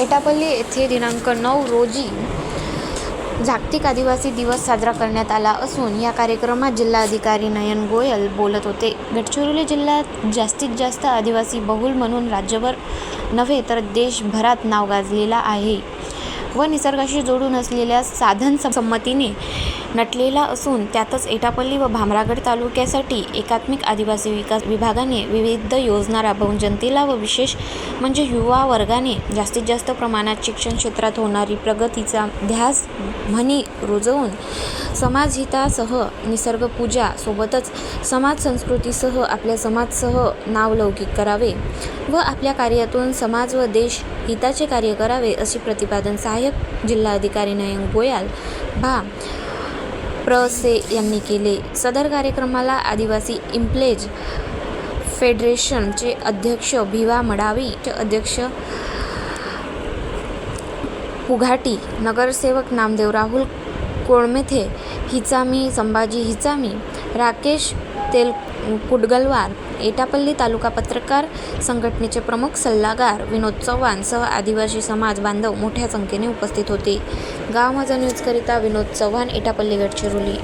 एटापल्ली येथे दिनांक नऊ रोजी जागतिक आदिवासी दिवस साजरा करण्यात आला असून या कार्यक्रमात जिल्हाधिकारी नयन गोयल बोलत होते. गडचिरोली जिल्ह्यात जास्तीत जास्त आदिवासी बहुल म्हणून राज्यभर नव्हे तर देशभरात नाव गाजलेलं आहे. व निसर्गाशी जोडून असलेल्या साधन सं- संमतीने नटलेला असून त्यातच एटापल्ली व भामरागड तालुक्यासाठी एकात्मिक आदिवासी विकास विभागाने विविध योजना राबवून जनतेला व विशेष म्हणजे युवा वर्गाने जास्तीत जास्त प्रमाणात शिक्षण क्षेत्रात होणारी प्रगतीचा ध्यास म्हणी रुजवून समाजहितासह निसर्गपूजा सोबतच समाज संस्कृतीसह आपल्या समाजसह नावलौकिक करावे व आपल्या कार्यातून समाज व देश हिताचे कार्य करावे असे प्रतिपादन सहाय्यक जिल्हाधिकारी नयन गोयाल भा. प्रसे यांनी केले. सदर कार्यक्रमाला आदिवासी इम्प्लेज फेडरेशनचे अध्यक्ष भिवा मडावी अध्यक्ष पुघाटी नगरसेवक नामदेव राहुल कोळमेथे हिचामी संभाजी हिचामी राकेश तेल कुडगलवार एटापल्ली तालुका पत्रकार संघटनेचे प्रमुख सल्लागार विनोद चव्हाण सह आदिवासी समाज बांधव मोठ्या संख्येने उपस्थित होते. गाव माझा न्यूजकरिता विनोद चव्हाण एटापल्ली गडचिरोली.